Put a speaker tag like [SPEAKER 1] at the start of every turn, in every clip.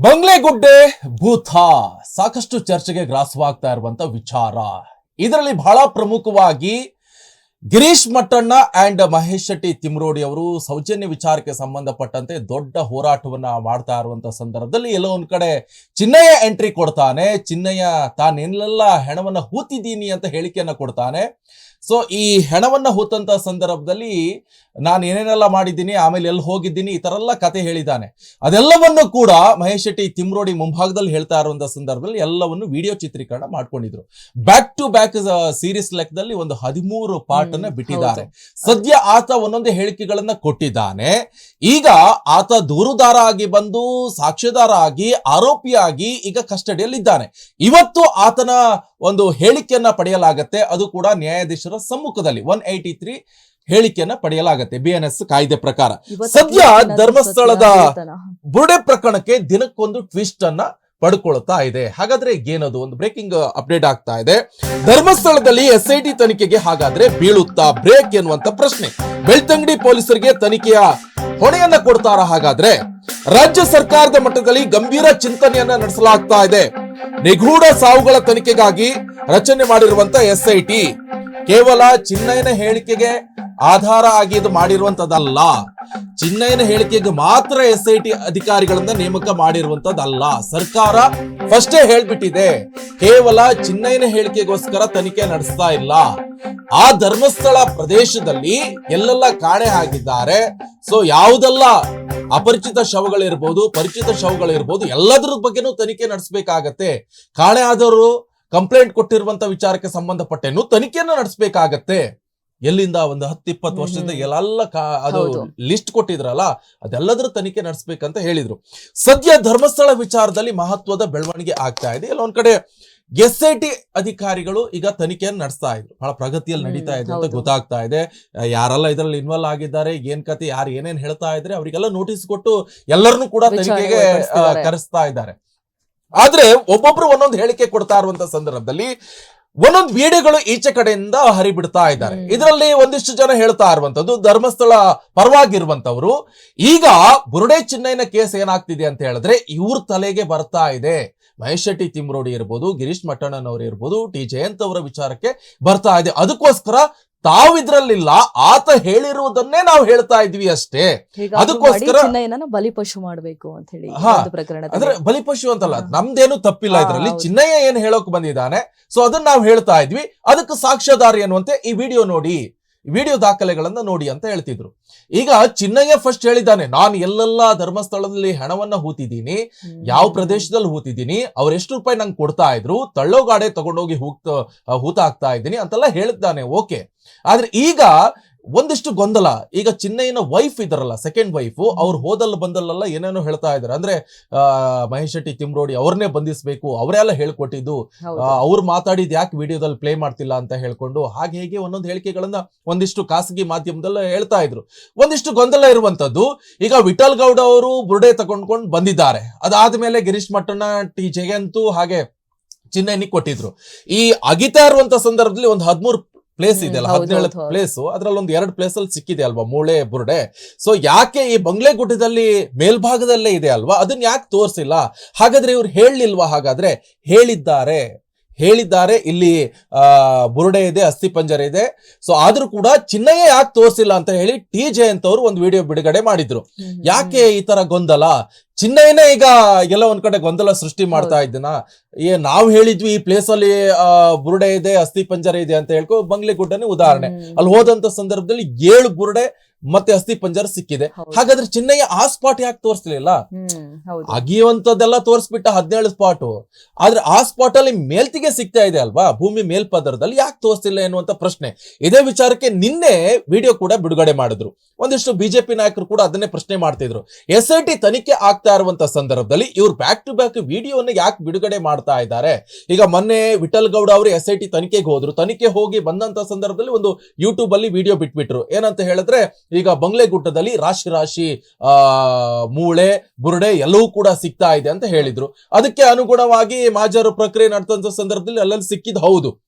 [SPEAKER 1] ಬಂಗ್ಲೆಗುಡ್ಡೆ ಭೂತ. ಸಾಕಷ್ಟು ಚರ್ಚೆಗೆ ಗ್ರಾಸವಾಗ್ತಾ ಇರುವಂತ ವಿಚಾರ. ಇದರಲ್ಲಿ ಬಹಳ ಪ್ರಮುಖವಾಗಿ ಗಿರೀಶ್ ಮಟ್ಟಣ್ಣ ಅಂಡ್ ಮಹೇಶ್ ಶೆಟ್ಟಿ ತಿಮ್ರೋಡಿ ಅವರು ಸೌಜನ್ಯ ವಿಚಾರಕ್ಕೆ ಸಂಬಂಧಪಟ್ಟಂತೆ ದೊಡ್ಡ ಹೋರಾಟವನ್ನ ಮಾಡ್ತಾ ಇರುವಂತ ಸಂದರ್ಭದಲ್ಲಿ ಎಲ್ಲೋ ಒಂದ್ ಕಡೆ ಚಿನ್ನಯ್ಯ ಎಂಟ್ರಿ ಕೊಡ್ತಾನೆ. ಚಿನ್ನಯ್ಯ ತಾನೆಲ್ಲ ಹೆಣವನ್ನ ಹೂತಿದ್ದೀನಿ ಅಂತ ಹೇಳಿಕೆಯನ್ನ ಕೊಡ್ತಾನೆ. ಸೊ ಈ ಹೆಣವನ್ನ ಹೂತಂತ ಸಂದರ್ಭದಲ್ಲಿ ನಾನು ಏನೇನೆಲ್ಲ ಮಾಡಿದ್ದೀನಿ, ಆಮೇಲೆ ಎಲ್ಲಿ ಹೋಗಿದ್ದೀನಿ, ಈ ತರ ಎಲ್ಲ ಕತೆ ಹೇಳಿದ್ದಾನೆ. ಅದೆಲ್ಲವನ್ನು ಕೂಡ ಮಹೇಶ್ ಶೆಟ್ಟಿ ತಿಮ್ರೋಡಿ ಮುಂಭಾಗದಲ್ಲಿ ಹೇಳ್ತಾ ಇರುವಂತ ಸಂದರ್ಭದಲ್ಲಿ ಎಲ್ಲವನ್ನು ವಿಡಿಯೋ ಚಿತ್ರೀಕರಣ ಮಾಡ್ಕೊಂಡಿದ್ರು. ಬ್ಯಾಕ್ ಟು ಬ್ಯಾಕ್ ಸೀರೀಸ್ ಲೆಕ್ಕದಲ್ಲಿ ಒಂದು ಹದಿಮೂರು ಪಾರ್ಟ್ ಅನ್ನ ಬಿಟ್ಟಿದ್ದಾರೆ. ಸದ್ಯ ಆತ ಒಂದೊಂದು ಹೇಳಿಕೆಗಳನ್ನ ಕೊಟ್ಟಿದ್ದಾನೆ. ಈಗ ಆತ ದೂರುದಾರ ಆಗಿ ಬಂದು ಸಾಕ್ಷ್ಯದಾರ ಆಗಿ ಆರೋಪಿಯಾಗಿ ಈಗ ಕಸ್ಟಡಿಯಲ್ಲಿದ್ದಾನೆ. ಇವತ್ತು ಆತನ ಒಂದು ಹೇಳಿಕೆಯನ್ನ ಪಡೆಯಲಾಗತ್ತೆ. ಅದು ಕೂಡ ನ್ಯಾಯಾಧೀಶರ ಸಮ್ಮುಖದಲ್ಲಿ ಒನ್ ಏಯ್ಟಿ ತ್ರೀ ಹೇಳಿಕೆಯನ್ನ ಪಡೆಯಲಾಗತ್ತೆ ಬಿ ಎನ್ ಎಸ್ ಕಾಯ್ದೆ ಪ್ರಕಾರ. ಸದ್ಯ ಧರ್ಮಸ್ಥಳದ
[SPEAKER 2] ಬುಡೆ
[SPEAKER 1] ಬುರುಡೆ ಪ್ರಕರಣಕ್ಕೆ ದಿನಕ್ಕೊಂದು ಟ್ವಿಸ್ಟ್ ಅನ್ನ ಪಡ್ಕೊಳ್ತಾ ಇದೆ. ಹಾಗಾದ್ರೆ ಏನದು? ಒಂದು ಬ್ರೇಕಿಂಗ್ ಅಪ್ಡೇಟ್ ಆಗ್ತಾ ಇದೆ. ಧರ್ಮಸ್ಥಳದಲ್ಲಿ ಎಸ್ ಐ ಟಿ ತನಿಖೆಗೆ ಹಾಗಾದ್ರೆ ಬೀಳುತ್ತಾ ಬ್ರೇಕ್ ಎನ್ನುವಂತ ಪ್ರಶ್ನೆ. ಬೆಳ್ತಂಗಡಿ ಪೊಲೀಸರಿಗೆ ತನಿಖೆಯ ಹೊಣೆಯನ್ನ ಕೊಡ್ತಾರ ಹಾಗಾದ್ರೆ? ರಾಜ್ಯ ಸರ್ಕಾರದ ಮಟ್ಟದಲ್ಲಿ ಗಂಭೀರ ಚಿಂತನೆಯನ್ನ ನಡೆಸಲಾಗ್ತಾ ಇದೆ. ನಿಗೂಢ ಸಾವುಗಳ ತನಿಖೆಗಾಗಿ ರಚನೆ ಮಾಡಿರುವಂತ ಎಸ್ ಐ ಟಿ ಕೇವಲ ಚಿನ್ನಯ್ಯನ ಹೇಳಿಕೆಗೆ ಆಧಾರ ಆಗಿ ಇದು ಮಾಡಿರುವಂತದಲ್ಲ. ಚಿನ್ನಯ್ಯನ ಹೇಳಿಕೆಗೆ ಮಾತ್ರ ಎಸ್ ಐ ಟಿ ಅಧಿಕಾರಿಗಳನ್ನ ನೇಮಕ ಮಾಡಿರುವಂತದ್ದಲ್ಲ ಸರ್ಕಾರ ಫಸ್ಟೇ ಹೇಳ್ಬಿಟ್ಟಿದೆ. ಕೇವಲ ಚಿನ್ನಯ್ಯನ ಹೇಳಿಕೆಗೋಸ್ಕರ ತನಿಖೆ ನಡೆಸ್ತಾ ಇಲ್ಲ. ಆ ಧರ್ಮಸ್ಥಳ ಪ್ರದೇಶದಲ್ಲಿ ಎಲ್ಲೆಲ್ಲ ಕಾಣೆ ಆಗಿದ್ದಾರೆ. ಸೊ ಯಾವುದೆಲ್ಲ ಅಪರಿಚಿತ ಶವಗಳಿರ್ಬೋದು, ಪರಿಚಿತ ಶವಗಳಿರ್ಬೋದು, ಎಲ್ಲದರ ಬಗ್ಗೆನೂ ತನಿಖೆ ನಡೆಸಬೇಕಾಗತ್ತೆ. ಕಾಣೆ ಆದವರು ಕಂಪ್ಲೇಂಟ್ ಕೊಟ್ಟಿರುವಂತ ವಿಚಾರಕ್ಕೆ ಸಂಬಂಧಪಟ್ಟೇನು ತನಿಖೆಯನ್ನು ನಡೆಸಬೇಕಾಗತ್ತೆ. ಎಲ್ಲಿಂದ ಒಂದು ಹತ್ತು ಇಪ್ಪತ್ತು ವರ್ಷದಿಂದ. ಎಲ್ಲ ಕಾ- ಅದು. ಲಿಸ್ಟ್ ಕೊಟ್ಟಿದ್ರಲ್ಲ ಅದೆಲ್ಲದರ ತನಿಖೆ ನಡೆಸಬೇಕಂತ ಹೇಳಿದ್ರು ಸದ್ಯ ಧರ್ಮಸ್ಥಳ ವಿಚಾರದಲ್ಲಿ ಮಹತ್ವದ ಬೆಳವಣಿಗೆ ಆಗ್ತಾ ಇದೆ ಎಲ್ಲ ಒಂದ್ ಕಡೆ ಎಸ್ ಐ ಟಿ ಅಧಿಕಾರಿಗಳು ಈಗ ತನಿಖೆಯನ್ನು ನಡೆಸ್ತಾ ಇದ್ರು ಬಹಳ ಪ್ರಗತಿಯಲ್ಲಿ ನಡೀತಾ ಇದೆ ಅಂತ ಗೊತ್ತಾಗ್ತಾ ಇದೆ ಯಾರೆಲ್ಲ ಇದರಲ್ಲಿ ಇನ್ವಾಲ್ವ್ ಆಗಿದ್ದಾರೆ ಏನ್ ಕತೆ ಯಾರು ಏನೇನ್ ಹೇಳ್ತಾ ಇದ್ರೆ ಅವರಿಗೆಲ್ಲ ನೋಟಿಸ್ ಕೊಟ್ಟು ಎಲ್ಲರನ್ನೂ ಕೂಡ ತನಿಖೆಗೆ. ಕರೆಸ್ತಾ ಇದ್ದಾರೆ ಆದ್ರೆ ಒಬ್ಬೊಬ್ರು ಒಂದೊಂದು ಹೇಳಿಕೆ ಕೊಡ್ತಾ ಇರುವಂತ ಸಂದರ್ಭದಲ್ಲಿ ಒಂದೊಂದು ವಿಡಿಯೋಗಳು ಈಚೆ ಕಡೆಯಿಂದ ಹರಿಬಿಡ್ತಾ ಇದ್ದಾರೆ. ಇದರಲ್ಲಿ ಒಂದಿಷ್ಟು ಜನ ಹೇಳ್ತಾ ಇರುವಂತದ್ದು ಧರ್ಮಸ್ಥಳ ಪರವಾಗಿರುವಂತವ್ರು ಈಗ ಬುರುಡೆ ಚಿನ್ನಯ್ಯನ ಕೇಸ್ ಏನಾಗ್ತಿದೆ ಅಂತ ಹೇಳಿದ್ರೆ ಇವ್ರ ತಲೆಗೆ ಬರ್ತಾ ಇದೆ. ಮಹೇಶ್ ಶೆಟ್ಟಿ ತಿಮ್ರೋಡಿ ಇರ್ಬೋದು ಗಿರೀಶ್ ಮಟ್ಟಣ್ಣನವರು ಇರ್ಬೋದು ಟಿ ಜಯಂತ್ ಅವರ ವಿಚಾರಕ್ಕೆ ಬರ್ತಾ ಇದೆ. ಅದಕ್ಕೋಸ್ಕರ ತಾವಿದ್ರಲ್ಲಿಲ್ಲ ಆತ ಹೇಳಿರುವುದನ್ನೇ ನಾವು ಹೇಳ್ತಾ ಇದ್ವಿ ಅಷ್ಟೇ. ಅದಕ್ಕೋಸ್ಕರ-
[SPEAKER 2] ಬಲಿಪಶು ಮಾಡಬೇಕು ಅಂತ ಹೇಳಿ
[SPEAKER 1] ಅಂದ್ರೆ ಬಲಿಪಶು ಅಂತಲ್ಲ. ನಮ್ದೇನು ತಪ್ಪಿಲ್ಲ ಇದರಲ್ಲಿ. ಚಿನ್ನಯ್ಯ ಏನ್ ಹೇಳೋಕ್ ಬಂದಿದ್ದಾನೆ? ಸೊ ಅದನ್ನ ನಾವು ಹೇಳ್ತಾ ಇದ್ವಿ. ಅದಕ್ಕೆ ಸಾಕ್ಷ್ಯಾಧಾರಿ ಅನ್ನುವಂತೆ ಈ ವಿಡಿಯೋ ನೋಡಿ. ವಿಡಿಯೋ ದಾಖಲೆಗಳನ್ನ ನೋಡಿ ಅಂತ ಹೇಳ್ತಿದ್ರು. ಈಗ ಚಿನ್ನಯ್ಯ ಫಸ್ಟ್ ಹೇಳಿದ್ದಾನೆ ನಾನು ಎಲ್ಲೆಲ್ಲ ಧರ್ಮಸ್ಥಳದಲ್ಲಿ ಹಣವನ್ನ ಹೂತಿದ್ದೀನಿ. ಯಾವ ಪ್ರದೇಶದಲ್ಲಿ ಹೂತಿದ್ದೀನಿ ಅವ್ರು ಎಷ್ಟು ರೂಪಾಯಿ ನಂಗೆ ಕೊಡ್ತಾ ಇದ್ರು ತಳ್ಳೋ ಗಾಡೆ ತಗೊಂಡೋಗಿ ಹೂತ್ ಹೂತ ಹಾಕ್ತಾ ಇದ್ದೀನಿ ಅಂತೆಲ್ಲ ಹೇಳಿದ್ದಾನೆ. ಓಕೆ. ಆದ್ರೆ ಈಗ ಒಂದಿಷ್ಟು ಗೊಂದಲ. ಈಗ ಚಿನ್ನಯ್ಯನ ವೈಫ್ ಇದಾರಲ್ಲ ಸೆಕೆಂಡ್ ವೈಫ್ ಅವ್ರು ಹೋದಲ್ಲ ಬಂದಲ್ಲೆಲ್ಲ ಏನೇನೋ ಹೇಳ್ತಾ ಇದಾರೆ ಅಂದ್ರೆ ಮಹೇಶ್ ಶೆಟ್ಟಿ ತಿಮ್ರೋಡಿ ಅವ್ರನ್ನೇ ಬಂಧಿಸಬೇಕು ಅವರೆಲ್ಲ ಹೇಳ್ಕೊಟ್ಟಿದ್ದು. ಅವ್ರು ಮಾತಾಡಿದ್ ಯಾಕೆ ವಿಡಿಯೋದಲ್ಲಿ ಪ್ಲೇ ಮಾಡ್ತಿಲ್ಲ ಅಂತ ಹೇಳ್ಕೊಂಡು ಹಾಗೆ ಹೇಗೆ ಒಂದೊಂದು ಹೇಳಿಕೆಗಳನ್ನ ಒಂದಿಷ್ಟು ಖಾಸಗಿ ಮಾಧ್ಯಮದಲ್ಲ ಹೇಳ್ತಾ ಇದ್ರು. ಒಂದಿಷ್ಟು ಗೊಂದಲ ಇರುವಂತದ್ದು ಈಗ ವಿಠಲ್ ಗೌಡ ಅವರು ಬುರುಡೆ ತಗೊಂಡ್ಕೊಂಡು ಬಂದಿದ್ದಾರೆ. ಅದಾದ್ಮೇಲೆ ಗಿರೀಶ್ ಮಟ್ಟಣ್ಣ ಟಿ ಜಯಂತು ಹಾಗೆ ಚಿನ್ನೈನಿಗೆ ಕೊಟ್ಟಿದ್ರು. ಈ ಅಗಿತಾ ಇರುವಂತ ಸಂದರ್ಭದಲ್ಲಿ ಒಂದು ಹದಿಮೂರು ಪ್ಲೇಸ್ ಇದೆ ಅಲ್ಲ
[SPEAKER 2] ಹೌದು,
[SPEAKER 1] ಹದಿನೇಳು
[SPEAKER 2] ಹೌದು, ಹೌದು.
[SPEAKER 1] ಪ್ಲೇಸ್ ಅದ್ರಲ್ಲಿ ಒಂದು ಎರಡು ಪ್ಲೇಸ್ ಅಲ್ಲಿ ಸಿಕ್ಕಿದೆ ಅಲ್ವಾ ಮೂಳೆ ಬುರುಡೆ. ಸೊ ಯಾಕೆ ಈ ಬಂಗ್ಲೆ ಗುಡ್ಡದಲ್ಲಿ ಮೇಲ್ಭಾಗದಲ್ಲೇ ಇದೆ ಅಲ್ವಾ? ಅದನ್ನ ಯಾಕೆ ತೋರಿಸಿಲ್ಲ? ಹಾಗಾದ್ರೆ ಇವ್ರು ಹೇಳಲಿಲ್ವಾ ಹಾಗಾದ್ರೆ? ಹೇಳಿದ್ದಾರೆ. ಹೇಳಿದ್ದಾರೆ. ಇಲ್ಲಿ ಆ ಬುರುಡೆ ಇದೆ ಅಸ್ಥಿ ಪಂಜರ ಇದೆ. ಸೊ ಆದ್ರೂ ಕೂಡ ಚಿನ್ನಯ್ಯ ಯಾಕೆ ತೋರಿಸಿಲ್ಲ ಅಂತ ಹೇಳಿ ಟಿ ಜಯಂತ್ ಅವರು ಒಂದು ವಿಡಿಯೋ ಬಿಡುಗಡೆ ಮಾಡಿದ್ರು. ಯಾಕೆ ಈ ತರ ಗೊಂದಲ? ಚಿನ್ನಯ್ಯನೇ ಈಗ ಎಲ್ಲ ಒಂದ್ ಕಡೆ ಗೊಂದಲ ಸೃಷ್ಟಿ ಮಾಡ್ತಾ ಇದ್ದನ? ಏ ನಾವ್ ಹೇಳಿದ್ವಿ ಈ ಪ್ಲೇಸ್ ಅಲ್ಲಿ ಬುರುಡೆ ಇದೆ ಅಸ್ಥಿ ಪಂಜರ ಇದೆ ಅಂತ ಹೇಳ್ಕೊ ಬಂಗ್ಲೆ ಗುಡ್ಡನೇ ಉದಾಹರಣೆ. ಅಲ್ಲಿ ಹೋದಂತ ಸಂದರ್ಭದಲ್ಲಿ ಏಳು ಬುರುಡೆ ಮತ್ತೆ ಅಸ್ಥಿ ಪಂಜರ ಸಿಕ್ಕಿದೆ. ಹಾಗಾದ್ರೆ ಚಿನ್ನಯ್ಯ ಆ ಸ್ಪಾಟ್ ಯಾಕೆ ತೋರಿಸ್ಲಿಲ್ಲ. ಅಗಿಯುವಂತದ್ದೆಲ್ಲ ತೋರಿಸ್ಬಿಟ್ಟ ಹದಿನೇಳು ಸ್ಪಾಟ್ ಆದ್ರೆ ಆ ಸ್ಪಾಟ್ ಅಲ್ಲಿ ಮೇಲ್ತಿಗೆ ಸಿಗ್ತಾ ಇದೆ ಅಲ್ವಾ? ಭೂಮಿ ಮೇಲ್ಪದರದಲ್ಲಿ ಯಾಕೆ ತೋರಿಸ್ತಿಲ್ಲ ಎನ್ನುವಂತ ಪ್ರಶ್ನೆ. ಇದೇ ವಿಚಾರಕ್ಕೆ ನಿನ್ನೆ ವಿಡಿಯೋ ಕೂಡ ಬಿಡುಗಡೆ ಮಾಡಿದ್ರು. ಒಂದಿಷ್ಟು ಬಿಜೆಪಿ ನಾಯಕರು ಕೂಡ ಅದನ್ನೇ ಪ್ರಶ್ನೆ ಮಾಡ್ತಿದ್ರು. ಎಸ್ ಐ ಟಿ ತನಿಖೆ ಆಗ್ತಾ ಇರುವಂತ ಸಂದರ್ಭದಲ್ಲಿ ಇವ್ರು ಬ್ಯಾಕ್ ಟು ಬ್ಯಾಕ್ ವಿಡಿಯೋನ ಯಾಕೆ ಬಿಡುಗಡೆ ಮಾಡ್ತಾ ಇದ್ದಾರೆ? ಈಗ ಮೊನ್ನೆ ವಿಠಲ್ ಗೌಡ ಅವರು ಎಸ್ ಐ ಟಿ ತನಿಖೆಗೆ ಹೋದ್ರು. ತನಿಖೆ ಹೋಗಿ ಬಂದಂತ ಸಂದರ್ಭದಲ್ಲಿ ಒಂದು ಯೂಟ್ಯೂಬ್ ಅಲ್ಲಿ ವಿಡಿಯೋ ಬಿಟ್ಬಿಟ್ರು. ಏನಂತ ಹೇಳಿದ್ರೆ ಈಗ ಬಂಗ್ಲೆಗುಡ್ಡದಲ್ಲಿ ರಾಶಿ ರಾಶಿ, ಆ, ಮೂಳೆ, ಬುರುಡೆ ಎಲ್ಲವೂ ಕೂಡ ಸಿಗ್ತಾ ಇದೆ ಅಂತ ಹೇಳಿದ್ರು ಅದಕ್ಕೆ ಅನುಗುಣವಾಗಿ ಮಾಜರು ಪ್ರಕ್ರಿಯೆ ನಡೆದಂತ ಸಂದರ್ಭದಲ್ಲಿ ಅಲ್ಲಲ್ಲಿ ಸಿಕ್ಕಿದ್ ಹೌದು.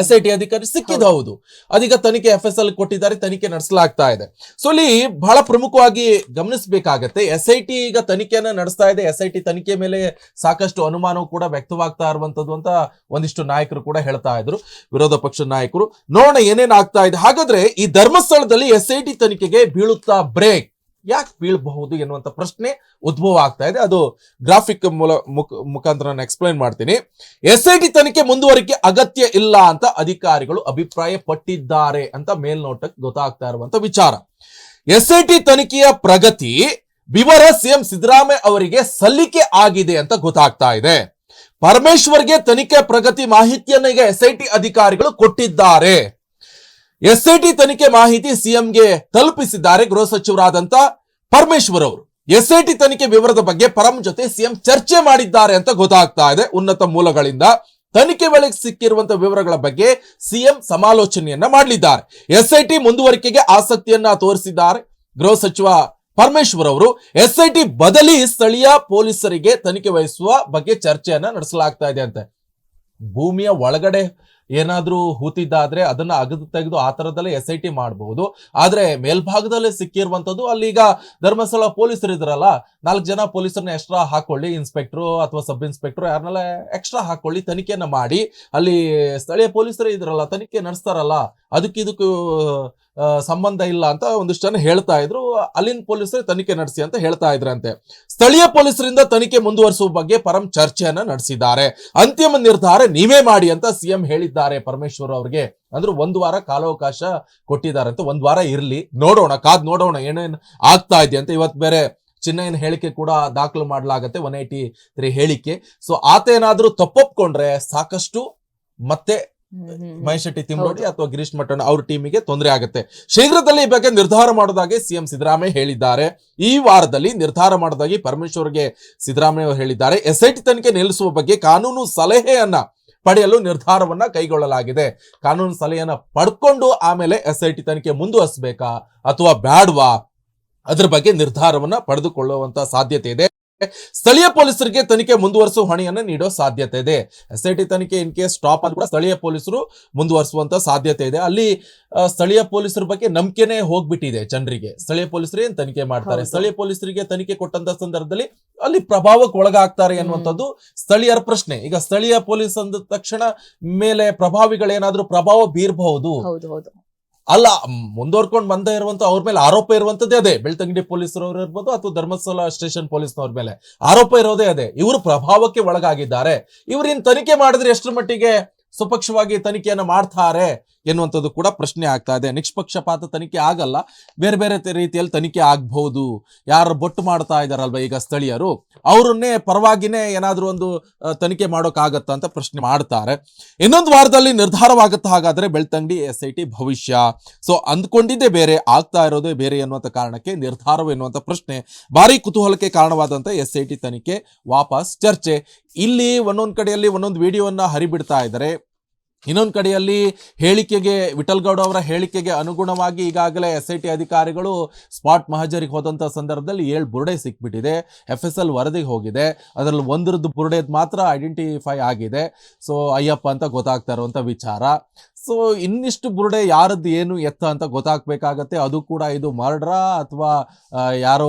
[SPEAKER 1] ಎಸ್ ಐ ಟಿ ಅಧಿಕಾರಿ ಸಿಕ್ಕಿದ್ ಹೌದು. ಅದೀಗ ತನಿಖೆ ಎಫ್ ಎಸ್ ಎಲ್ ಕೊಟ್ಟಿದ್ದಾರೆ ತನಿಖೆ ನಡೆಸಲಾಗ್ತಾ ಇದೆ. ಸೊ ಇಲ್ಲಿ ಬಹಳ ಪ್ರಮುಖವಾಗಿ ಗಮನಿಸಬೇಕಾಗತ್ತೆ ಎಸ್ ಐ ಟಿ ಈಗ ತನಿಖೆಯನ್ನ ನಡೆಸ್ತಾ ಇದೆ. ಎಸ್ ಐ ಟಿ ತನಿಖೆ ಮೇಲೆ ಸಾಕಷ್ಟು ಅನುಮಾನವು ಕೂಡ ವ್ಯಕ್ತವಾಗ್ತಾ ಇರುವಂತದ್ದು ಅಂತ ಒಂದಿಷ್ಟು ನಾಯಕರು ಕೂಡ ಹೇಳ್ತಾ ಇದ್ರು ವಿರೋಧ ಪಕ್ಷದ ನಾಯಕರು. ನೋಡೋಣ ಏನೇನ್ ಆಗ್ತಾ ಇದೆ. ಹಾಗಾದ್ರೆ ಈ ಧರ್ಮಸ್ಥಳದಲ್ಲಿ ಎಸ್ ಐ ಟಿ ತನಿಖೆಗೆ ಬೀಳುತ್ತಾ ಬ್ರೇಕ್ ಯಾಕೆ ಬೀಳಬಹುದು ಎನ್ನುವಂತ ಪ್ರಶ್ನೆ ಉದ್ಭವ ಆಗ್ತಾ ಇದೆ. ಅದು ಗ್ರಾಫಿಕ್ ಮೂಲ ಮುಖ, ಮುಖಾಂತರ ನಾನು ಎಕ್ಸ್ಪ್ಲೈನ್ ಮಾಡ್ತೀನಿ. ಎಸ್ ಐ ಟಿ ತನಿಖೆ ಮುಂದುವರಿಕೆ ಅಗತ್ಯ ಇಲ್ಲ ಅಂತ ಅಧಿಕಾರಿಗಳು ಅಭಿಪ್ರಾಯ ಪಟ್ಟಿದ್ದಾರೆ ಅಂತ ಮೇಲ್ನೋಟಕ್ಕೆ ಗೊತ್ತಾಗ್ತಾ ಇರುವಂತ ವಿಚಾರ. ಎಸ್ ಐ ಟಿ ತನಿಖೆಯ ಪ್ರಗತಿ ವಿವರ ಸಿಎಂ ಸಿದ್ದರಾಮಯ್ಯ ಅವರಿಗೆ ಸಲ್ಲಿಕೆ ಆಗಿದೆ ಅಂತ ಗೊತ್ತಾಗ್ತಾ ಇದೆ. ಪರಮೇಶ್ವರ್ಗೆ ತನಿಖೆ ಪ್ರಗತಿ ಮಾಹಿತಿಯನ್ನ ಈಗ ಎಸ್ ಐ ಟಿ ಅಧಿಕಾರಿಗಳು ಕೊಟ್ಟಿದ್ದಾರೆ. ಎಸ್ ಐ ಟಿ ತನಿಖೆ ಮಾಹಿತಿ ಸಿಎಂಗೆ ತಲುಪಿಸಿದ್ದಾರೆ ಗೃಹ ಸಚಿವರಾದಂತ ಪರಮೇಶ್ವರ್ ಅವರು. ಎಸ್ಐಟಿ ತನಿಖೆ ವಿವರದ ಬಗ್ಗೆ ಪರಂ ಜೊತೆ ಸಿಎಂ ಚರ್ಚೆ ಮಾಡಿದ್ದಾರೆ ಅಂತ ಗೊತ್ತಾಗ್ತಾ ಇದೆ. ಉನ್ನತ ಮೂಲಗಳಿಂದ ತನಿಖೆ ವೇಳೆಗೆ ಸಿಕ್ಕಿರುವಂತಹ ವಿವರಗಳ ಬಗ್ಗೆ ಸಿಎಂ ಸಮಾಲೋಚನೆಯನ್ನ ಮಾಡಲಿದ್ದಾರೆ. ಎಸ್ಐಟಿ ಮುಂದುವರಿಕೆಗೆ ಆಸಕ್ತಿಯನ್ನ ತೋರಿಸಿದ್ದಾರೆ. ಗೃಹ ಸಚಿವ ಪರಮೇಶ್ವರ್ ಅವರು ಎಸ್ಐಟಿ ಬದಲಿ ಸ್ಥಳೀಯ ಪೊಲೀಸರಿಗೆ ತನಿಖೆ ವಹಿಸುವ ಬಗ್ಗೆ ಚರ್ಚೆಯನ್ನ ನಡೆಸಲಾಗ್ತಾ ಇದೆ ಅಂತೆ. ಭೂಮಿಯ ಒಳಗಡೆ ಏನಾದ್ರೂ ಹೂತಿದ್ದಾದ್ರೆ ಅದನ್ನ ಅಗದು ತೆಗೆದು ಆ ತರದಲ್ಲೇ ಎಸ್ ಐ ಟಿ ಮಾಡಬಹುದು ಆದ್ರೆ ಮೇಲ್ಭಾಗದಲ್ಲೇ ಸಿಕ್ಕಿರುವಂತದ್ದು ಅಲ್ಲಿ ಈಗ ಧರ್ಮಸ್ಥಳ ಪೊಲೀಸರು ಇದ್ರಲ್ಲ ನಾಲ್ಕು ಜನ ಪೊಲೀಸರನ್ನ ಎಕ್ಸ್ಟ್ರಾ ಹಾಕೊಳ್ಳಿ ಇನ್ಸ್ಪೆಕ್ಟ್ರು ಅಥವಾ ಸಬ್ ಇನ್ಸ್ಪೆಕ್ಟ್ರು ಯಾರನ್ನೆಲ್ಲ ಎಕ್ಸ್ಟ್ರಾ ಹಾಕೊಳ್ಳಿ ತನಿಖೆಯನ್ನ ಮಾಡಿ. ಅಲ್ಲಿ ಸ್ಥಳೀಯ ಪೊಲೀಸರೇ ಇದ್ರಲ್ಲ ತನಿಖೆ ನಡೆಸ್ತಾರಲ್ಲ ಅದಕ್ಕೆ ಇದಕ್ಕೂ ಆ, ಸಂಬಂಧ ಇಲ್ಲ ಅಂತ ಒಂದಿಷ್ಟು ಜನ ಹೇಳ್ತಾ ಇದ್ರು. ಅಲ್ಲಿನ ಪೊಲೀಸರೇ ತನಿಖೆ ನಡೆಸಿ ಅಂತ ಹೇಳ್ತಾ ಇದ್ರಂತೆ. ಸ್ಥಳೀಯ ಪೊಲೀಸರಿಂದ ತನಿಖೆ ಮುಂದುವರಿಸುವ ಬಗ್ಗೆ ಪರಂ ಚರ್ಚೆಯನ್ನ ನಡೆಸಿದ್ದಾರೆ. ಅಂತಿಮ ನಿರ್ಧಾರ ನೀವೇ ಮಾಡಿ ಅಂತ ಸಿಎಂ ಹೇಳಿದ್ದಾರೆ ಪರಮೇಶ್ವರ್ ಅವರಿಗೆ. ಅಂದ್ರೆ ಒಂದು ವಾರ ಕಾಲಾವಕಾಶ ಕೊಟ್ಟಿದ್ದಾರೆ ಅಂತ ಒಂದ್ ವಾರ ಇರ್ಲಿ. ನೋಡೋಣ, ಕಾದ್ ನೋಡೋಣ ಏನೇನ್ ಆಗ್ತಾ ಇದೆ ಅಂತ ಇವತ್ತು ಬೇರೆ ಚಿನ್ನಯ್ಯನ ಹೇಳಿಕೆ ಕೂಡ ದಾಖಲು ಮಾಡಲಾಗತ್ತೆ ಒನ್ ಏಯ್ಟಿ ತ್ರೀ ಹೇಳಿಕೆ. ಸೊ ಆತ ಏನಾದ್ರೂ ತಪ್ಪೊಪ್ಕೊಂಡ್ರೆ ಸಾಕಷ್ಟು ಮತ್ತೆ. ಮಹೇಶ್ ಶೆಟ್ಟಿ ತಿಮ್ಮೋಡಿ ಅಥವಾ ಗಿರೀಶ್ ಮಟ್ಟಣ್ಣ ಅವ್ರ ಟೀಮಿಗೆ ತೊಂದರೆ ಆಗುತ್ತೆ. ಶೀಘ್ರದಲ್ಲಿ ಈ ಬಗ್ಗೆ ನಿರ್ಧಾರ ಮಾಡೋದಾಗಿ ಸಿಎಂ ಸಿದ್ದರಾಮಯ್ಯ ಹೇಳಿದ್ದಾರೆ. ಈ ವಾರದಲ್ಲಿ ನಿರ್ಧಾರ ಮಾಡೋದಾಗಿ ಪರಮೇಶ್ವರ್ಗೆ ಸಿದ್ದರಾಮಯ್ಯ ಅವರು ಹೇಳಿದ್ದಾರೆ. ಎಸ್ಐಟಿ ತನಿಖೆ ನಿಲ್ಲಿಸುವ ಬಗ್ಗೆ ಕಾನೂನು ಸಲಹೆಯನ್ನ ಪಡೆಯಲು ನಿರ್ಧಾರವನ್ನ ಕೈಗೊಳ್ಳಲಾಗಿದೆ. ಕಾನೂನು ಸಲಹೆಯನ್ನ ಪಡ್ಕೊಂಡು ಆಮೇಲೆ ಎಸ್ಐಟಿ ತನಿಖೆ ಮುಂದುವರಿಸಬೇಕಾ ಅಥವಾ ಬ್ಯಾಡ್ವಾ? ಅದ್ರ ಬಗ್ಗೆ ನಿರ್ಧಾರವನ್ನ ಪಡೆದುಕೊಳ್ಳುವಂತ ಸಾಧ್ಯತೆ ಇದೆ. ಸ್ಥಳೀಯ ಪೊಲೀಸರಿಗೆ ತನಿಖೆ ಮುಂದುವರಿಸುವ ಹೊಣೆಯನ್ನ ನೀಡೋ ಸಾಧ್ಯತೆ ಇದೆ. ಎಸ್ ಐ ಟಿ ತನಿಖೆ ಇನ್ ಕೇಸ್ ಸ್ಟಾಪ್ ಅಂತ ಕೂಡ ಸ್ಥಳೀಯ ಪೊಲೀಸರು ಮುಂದುವರಿಸುವಂತ ಸಾಧ್ಯತೆ ಇದೆ. ಅಲ್ಲಿ ಸ್ಥಳೀಯ ಪೊಲೀಸರ ಬಗ್ಗೆ ನಂಬಿಕೆನೆ ಹೋಗ್ಬಿಟ್ಟಿದೆ ಜನರಿಗೆ. ಸ್ಥಳೀಯ ಪೊಲೀಸರು ಏನ್ ತನಿಖೆ ಮಾಡ್ತಾರೆ? ಸ್ಥಳೀಯ ಪೊಲೀಸರಿಗೆ ತನಿಖೆ ಕೊಟ್ಟಂತ ಸಂದರ್ಭದಲ್ಲಿ ಅಲ್ಲಿ ಪ್ರಭಾವಕ್ಕೆ ಒಳಗಾಗ್ತಾರೆ ಅನ್ನುವಂಥದ್ದು ಸ್ಥಳೀಯರ ಪ್ರಶ್ನೆ. ಈಗ ಸ್ಥಳೀಯ ಪೊಲೀಸ್ ಅಂದ ತಕ್ಷಣ ಮೇಲೆ ಪ್ರಭಾವಿಗಳೇನಾದ್ರೂ ಪ್ರಭಾವ ಬೀರಬಹುದು?
[SPEAKER 2] ಹೌದು ಹೌದು.
[SPEAKER 1] ಅಲ್ಲ, ಮುಂದುವರ್ಕೊಂಡು ಬಂದ ಇರುವಂತ ಅವ್ರ ಮೇಲೆ ಆರೋಪ ಇರುವಂತದ್ದೇ ಅದೇ. ಬೆಳ್ತಂಗಡಿ ಪೊಲೀಸರವ್ರು ಇರ್ಬೋದು ಅಥವಾ ಧರ್ಮಸ್ಥಳ ಸ್ಟೇಷನ್ ಪೊಲೀಸ್ನವ್ರ ಮೇಲೆ. ಆರೋಪ ಇರೋದೇ ಅದೇ. ಇವರು ಪ್ರಭಾವಕ್ಕೆ ಒಳಗಾಗಿದ್ದಾರೆ. ಇವ್ರಿನ್ ತನಿಖೆ ಮಾಡಿದ್ರೆ ಎಷ್ಟರ ಮಟ್ಟಿಗೆ ಸುಪಕ್ಷವಾಗಿ ತನಿಖೆಯನ್ನು ಮಾಡ್ತಾರೆ ಎನ್ನುವಂಥದ್ದು ಕೂಡ ಪ್ರಶ್ನೆ ಆಗ್ತಾ ಇದೆ. ನಿಷ್ಪಕ್ಷಪಾತ ತನಿಖೆ ಆಗಲ್ಲ, ಬೇರೆ ಬೇರೆ ರೀತಿಯಲ್ಲಿ ತನಿಖೆ ಆಗ್ಬಹುದು. ಯಾರು ಬೊಟ್ಟು ಮಾಡ್ತಾ ಇದ್ದಾರಲ್ವಾ ಈಗ ಸ್ಥಳೀಯರು? ಅವ್ರನ್ನೇ ಪರವಾಗಿನೇ ಏನಾದರೂ ಒಂದು ತನಿಖೆ ಮಾಡೋಕ್ಕಾಗತ್ತಾ ಅಂತ ಪ್ರಶ್ನೆ ಮಾಡ್ತಾರೆ. ಇನ್ನೊಂದು ವಾರದಲ್ಲಿ ನಿರ್ಧಾರವಾಗುತ್ತಾ ಹಾಗಾದರೆ ಬೆಳ್ತಂಗಡಿ ಎಸ್ ಐ ಟಿ ಭವಿಷ್ಯ. ಸೊ ಅಂದ್ಕೊಂಡಿದ್ದೇ ಬೇರೆ, ಆಗ್ತಾ ಇರೋದೇ ಬೇರೆ ಎನ್ನುವಂಥ ಕಾರಣಕ್ಕೆ ನಿರ್ಧಾರ ಎನ್ನುವಂಥ ಪ್ರಶ್ನೆ. ಭಾರಿ ಕುತೂಹಲಕ್ಕೆ ಕಾರಣವಾದಂಥ ಎಸ್ ಐ ಟಿ ತನಿಖೆ ವಾಪಸ್ ಚರ್ಚೆ. ಇಲ್ಲಿ ಒಂದೊಂದು ಕಡೆಯಲ್ಲಿ ಒಂದೊಂದು ವಿಡಿಯೋವನ್ನು ಹರಿಬಿಡ್ತಾ ಇದ್ದಾರೆ. ಇನ್ನೊಂದು ಕಡೆಯಲ್ಲಿ ಹೇಳಿಕೆಗೆ, ವಿಠಲ್ ಗೌಡ ಅವರ ಹೇಳಿಕೆಗೆ ಅನುಗುಣವಾಗಿ ಈಗಾಗಲೇ ಎಸ್ ಐ ಟಿ ಅಧಿಕಾರಿಗಳು ಸ್ಪಾಟ್ ಮಹಜರಿಗೆ ಹೋದಂಥ ಸಂದರ್ಭದಲ್ಲಿ ಏಳು ಬುರುಡೆ ಸಿಕ್ಬಿಟ್ಟಿದೆ. ಎಫ್ ಎಸ್ ಎಲ್ ವರದಿಗೆ ಹೋಗಿದೆ. ಅದರಲ್ಲಿ ಒಂದರದ್ದು ಬುರುಡೆದು ಮಾತ್ರ ಐಡೆಂಟಿಫೈ ಆಗಿದೆ. ಸೊ ಅಯ್ಯಪ್ಪ ಅಂತ ಗೊತ್ತಾಗ್ತಾ ಇರುವಂಥ ವಿಚಾರ. ಸೊ ಇನ್ನಿಷ್ಟು ಬುರುಡೆ ಯಾರದ್ದು ಏನು ಎತ್ತ ಅಂತ ಗೊತ್ತಾಗಬೇಕಾಗತ್ತೆ. ಅದು ಕೂಡ ಇದು ಮರ್ಡ್ರಾ ಅಥವಾ ಯಾರೋ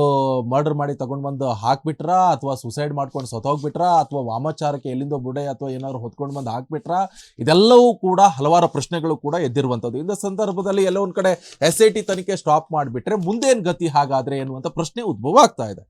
[SPEAKER 1] ಮರ್ಡರ್ ಮಾಡಿ ತಗೊಂಡು ಬಂದು ಹಾಕ್ಬಿಟ್ರಾ ಅಥವಾ ಸುಸೈಡ್ ಮಾಡ್ಕೊಂಡು ಸೊತೋಗ್ಬಿಟ್ರಾ ಅಥವಾ ವಾಮಾಚಾರಕ್ಕೆ ಎಲ್ಲಿಂದ ಬುರುಡೆ ಅಥವಾ ಏನಾದ್ರು ಹೊತ್ಕೊಂಡು ಬಂದು ಹಾಕ್ಬಿಟ್ರಾ? ಇದೆಲ್ಲವೂ ಕೂಡ, ಹಲವಾರು ಪ್ರಶ್ನೆಗಳು ಕೂಡ ಎದ್ದಿರುವಂಥದ್ದು. ಇಂಥ ಸಂದರ್ಭದಲ್ಲಿ ಎಲ್ಲ ಒಂದು ಕಡೆ ಎಸ್ ಐ ಟಿ ತನಿಖೆ ಸ್ಟಾಪ್ ಮಾಡಿಬಿಟ್ರೆ ಮುಂದೇನು ಗತಿ ಹಾಗಾದ್ರೆ ಎನ್ನುವಂಥ ಪ್ರಶ್ನೆ ಉದ್ಭವ ಆಗ್ತಾ ಇದೆ.